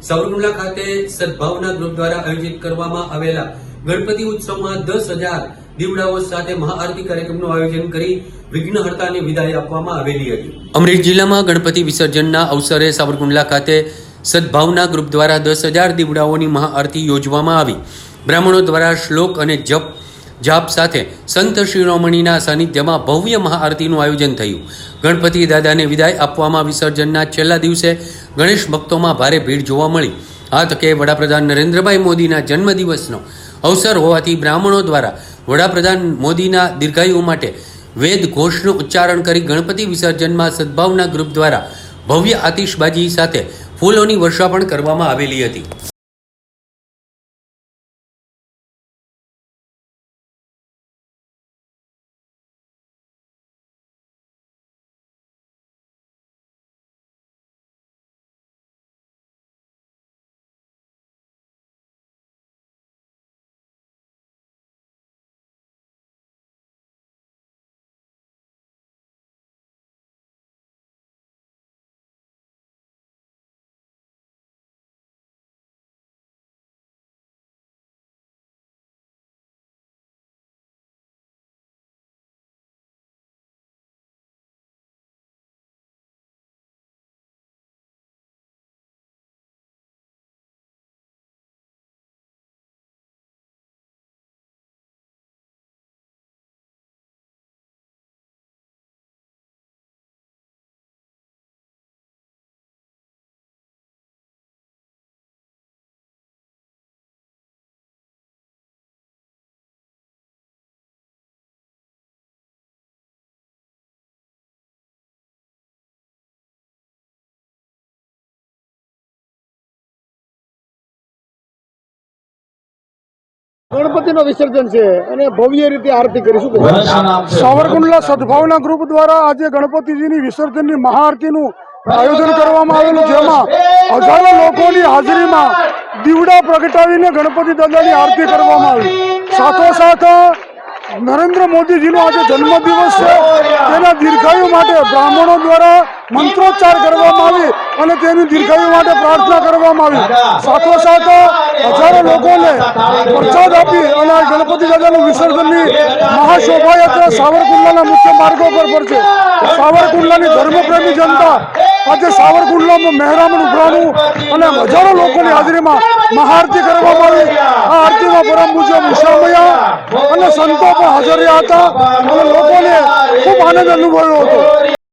સાવરકુંડલા ખાતે સદભાવના ગ્રુપ દ્વારા આયોજિત કરવામાં આવેલા ગણપતિ ઉત્સવમાં દસ હજાર દીવડાઓ સાથે મહાઆરતી કાર્યક્રમનું આયોજન કરી વિઘ્નહર્તાને વિદાય આપવામાં આવેલી હતી. અમરેલી જિલ્લામાં ગણપતિ વિસર્જનના અવસરે સાવરકુંડલા ખાતે સદભાવના ગ્રુપ દ્વારા દસ હજાર દીવડાઓની મહાઆરતી યોજવામાં આવી. બ્રાહ્મણો દ્વારા શ્લોક અને જપ જાપ સાથે સંત શિરોમણીના સાનિધ્યમાં ભવ્ય મહાઆરતીનું આયોજન થયું. ગણપતિ દાદાને વિદાય આપવામાં વિસર્જનના છેલ્લા દિવસે ગણેશ ભક્તોમાં ભારે ભીડ જોવા મળી. આ તકે વડાપ્રધાન નરેન્દ્રભાઈ મોદીના જન્મદિવસનો અવસર હોવાથી બ્રાહ્મણો દ્વારા વડાપ્રધાન મોદીના દીર્ઘાયુ માટે વેદ ઘોષનું ઉચ્ચારણ કરી ગણપતિ વિસર્જનમાં સદભાવના ગ્રુપ દ્વારા ભવ્ય આતિશબાજી સાથે ફૂલોની વર્ષા પણ કરવામાં આવેલી હતી. ગણપતિનો વિસર્જન છે અને ભવ્ય રીતે આરતી કરીશું. સાવરકુંડલા સદભાવના ગ્રુપ દ્વારા આજે ગણપતિજીની વિસર્જનની મહાઆરતીનું આયોજન કરવામાં આવેલું જેમાં હજારો લોકોની હાજરીમાં દીવડા પ્રગટાવીને ગણપતિ દાદાની આરતી કરવામાં આવી. સાથોસાથ નરેન્દ્ર મોદીજીનો આજે જન્મદિવસ છે. તેના દીર્ઘાયુ માટે બ્રાહ્મણો દ્વારા મંત્રોચ્ચાર કરવામાં આવી અને તેની દીર્ઘાયુ માટે પ્રાર્થના કરવામાં આવી. સાથોસાથ હજારો લોકોને પ્રસાદ આપી અને આ ગણપતિ દાદાનું વિસર્જનની મહાશોભાયાત્રા સાવરકુંડલાના મુખ્ય માર્ગો પર ફરશે સાવરકુંડલાની ધર્મપ્રેમી જનતા આજે સાવરકુંડલામાં મહેરામણ ઉભરાણું અને હજારો લોકોની હાજરીમાં મહાઆરતી કરવામાં આવી. આ આરતીમાં પરમ મુજબ ઉષામયા અને સંતો પણ હાજર રહ્યા હતા અને લોકોને ખૂબ આનંદ અનુભવ્યો હતો.